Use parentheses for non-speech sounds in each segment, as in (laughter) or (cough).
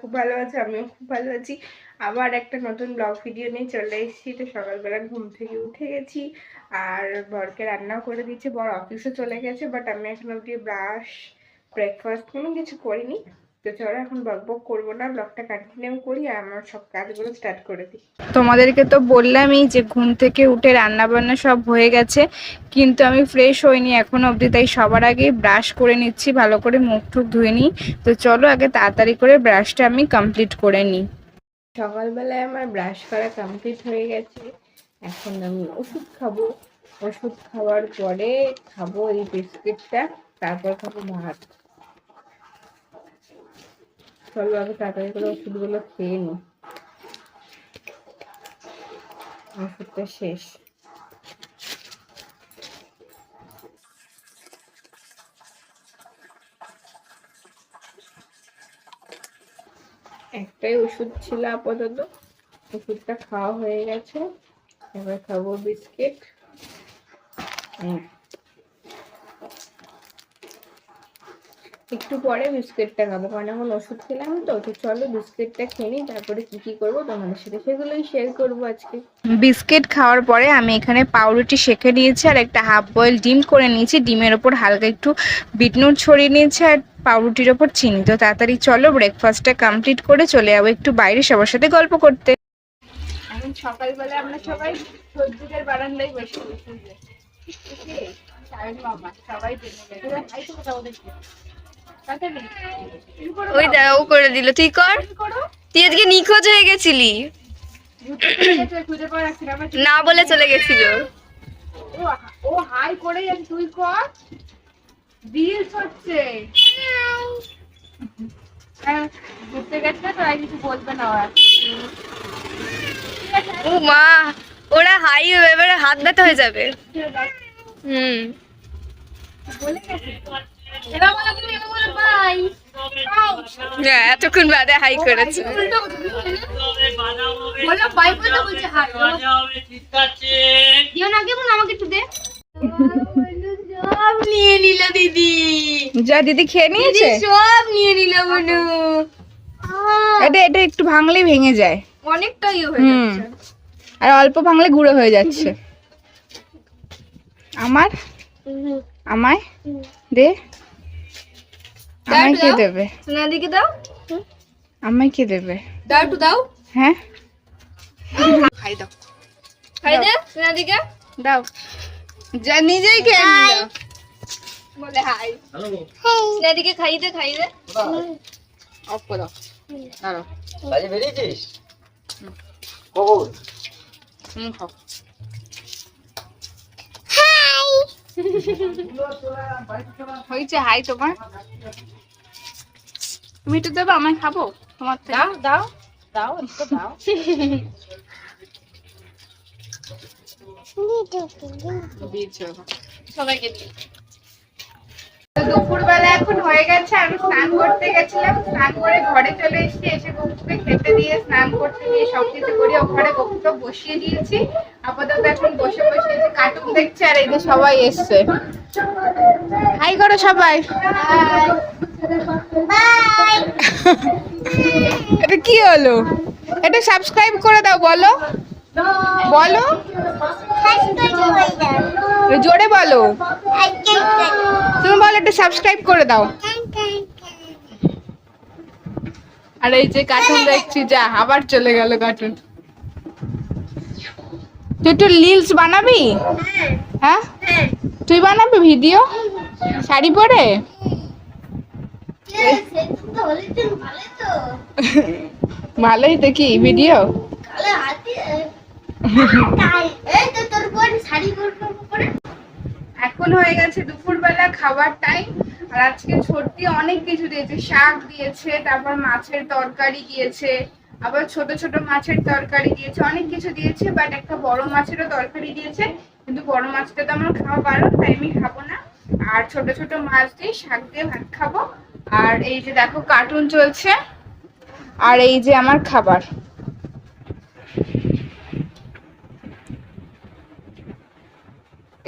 খুব ভালো আছে, আমিও খুব ভালো আছি। আবার একটা নতুন ব্লগ ভিডিও নিয়ে চলে এসেছি। তো সকালবেলা ঘুম থেকে উঠে গেছি। আর বরকে রান্নাও করে দিচ্ছে বর অফিসে চলে গেছে বাট আমি এখন অবধি ব্রাশ ব্রেকফাস্ট কোনো কিছু করিনি। তো চলো এখন বক বক করব না ব্লগটা কন্টিনিউ করি আর আমার সব কাজগুলো স্টার্ট করে দিই। তোমাদেরকে তো বললামই যে ঘুম থেকে উঠে রান্না বান্না সব হয়ে গেছে কিন্তু আমি ফ্রেশ হইনি এখনও অবধি তাই সবার আগে ব্রাশ করে নিচ্ছি ভালো করে মুখ টুক ধুয়ে নিই। তো চলো আগে তাড়াতাড়ি করে ব্রাশটা আমি কমপ্লিট করে নিই। সকালবেলায় আমার ব্রাশ করা কমপ্লিট হয়ে গেছে এখন আমি ওষুধ খাব। ওষুধ খাওয়ার পরে খাব এই বিস্কিটটা তারপর খাব ভাত। চলো আগে তাড়াতাড়ি করে ওষুধগুলো খেয়ে নিই ওষুধটা শেষ। একটাই ওষুধ ছিল আপাতত। ওষুধটা খাওয়া হয়ে গেছে। এবার খাব বিস্কিট। হুম। একটু পরে বিস্কিটটা খাব কারণ এখন ওষুধ খেলাম তো তো চলো বিস্কিটটা খেয়ে নিই তারপরে কি কি করব তোমাদের সাথে সেগুলোই শেয়ার করব আজকে। বিস্কিট খাওয়ার পরে আমি এখানে পাউরুটি সেঁকে নিয়েছি আর একটা হাফ বয়েল ডিম করে নিয়েছি ডিমের ওপর হালকা একটু বিটনুট ছড়িয়ে নিয়েছি আর পাউরুটির ওপর চিনি। তো তাড়াতাড়ি চলো ব্রেকফাস্টটা কমপ্লিট করে চলে যাব একটু বাইরে সবার সাথে গল্প করতে। এখন সকালবেলা আমরা সবাই সবজিদের বারান্দায় বসে বসে সবাই ওই ও করে দিল। তুই কর। তুই আজকে নিখোঁজ হয়ে গেছিলি। না বলে চলে গেছিল। ও ও হাই করে তুই কর। রিলস হচ্ছে। হ্যাঁ, ঘুরতে গেছে তো আর কিছু বলবে না ওরা। ও মা ওরা হাই এবারে হাত ব্যথা হয়ে যাবে। হুম। বলে গেছে। হ্যাঁ এতক্ষণ বাদে হাই করেছে। দিদি। যা দিদি খেয়ে সব নিয়ে নিল মনু। এটা এটা একটু ভাঙলেই ভেঙে যায়। অনেকটা ইয়ে হয়ে যাচ্ছে। আর অল্প ভাঙলে গুঁড়ো হয়ে যাচ্ছে। আমার? আমায়? দে। আমায় কে। দেবে? সোনাদিকে দাও। আমায় কে দেবে? দাও একটু দাও। হ্যাঁ? খাই দাও। খাই দে সোনাদিকে। দাও। যা নিজেই খেয়ে নিল বলে হাই। সোনাদিকে খাই দে খাই দে। অফ করে দাও। দাঁড়াও। কাজে বেরিয়েছিস? কখন হুম খাও। হয়েছে হাই তোমার। তুমি একটু দেবো আমায় খাব? তোমার দাও দাও দাও একটু দাও। (laughs) সবাইকে দিই। দুপুরবেলা এখন হয়ে গেছে আমি স্নান করতে গেছিলাম স্নান করে ঘরে চলে এসেছি এসে গপুকে খেতে দিয়ে স্নান করতে দিয়ে সবকিছু করে ওখানে গপুকে বসিয়ে দিয়েছি। আপাতত এখন বসে বসে যে কার্টুন দেখছে আর এই যে সবাই এসছে। হাই করো সবাই। এটা কি হলো? এটা সাবস্ক্রাইব করে দাও বলো। বলো। জোরে বলো। তুমি বলো একটা সাবস্ক্রাইব করে দাও। আর এই যে কার্টুন দেখছি যা আবার চলে গেল কার্টুন তুই একটু রিলস বানাবি? হ্যাঁ? তুই বানাবি ভিডিও শাড়ি পরে? ভালোই দেখি ভিডিও এখন হয়ে গেছে, দুপুরবেলা খাবার টাইম আর আজকে ছোট্টি অনেক কিছু দিয়েছে, শাক দিয়েছে, তারপর মাছের তরকারি দিয়েছে, আবার ছোট ছোট মাছের তরকারি দিয়েছে, অনেক কিছু দিয়েছে বাট একটা বড় মাছেরও তরকারি দিয়েছে, কিন্তু বড় মাছটা তো আমার খাওয়া বারণ তাই আমি খাব না। আর ছোট ছোট মাছ দিয়ে শাক দিয়ে ভাত খাব। আর এই যে দেখো কার্টুন চলছে। আর এই যে আমার খাবার।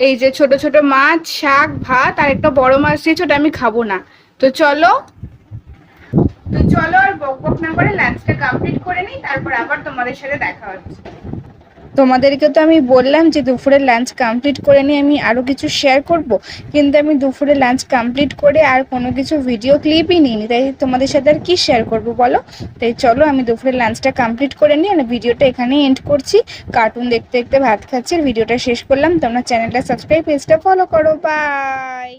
এই যে ছোট ছোট মাছ, শাক, ভাত, আর একটা বড় মাছ দিয়েছে, ওটা আমি খাব না। তো চলো তো চলো আর বক বক না করে লাঞ্চটা কমপ্লিট করে নিই, তারপর আবার তোমাদের সাথে দেখা হচ্ছে। তোমাদেরকে তো আমি বললাম যে দুপুরের লাঞ্চ কমপ্লিট করে নিয়ে আমি আরও কিছু শেয়ার করব। কিন্তু আমি দুপুরে লাঞ্চ কমপ্লিট করে আর কোনো কিছু ভিডিও ক্লিপই নিইনি। তাই তোমাদের সাথে আর কী শেয়ার করব বলো? তাই চলো আমি দুপুরের লাঞ্চটা কমপ্লিট করে নিই আর ভিডিওটা এখানেই এন্ড করছি। কার্টুন দেখতে দেখতে ভাত খাচ্ছি ভিডিওটা শেষ করলাম। তোমরা চ্যানেলটা সাবস্ক্রাইব পেজটা ফলো করো। বাই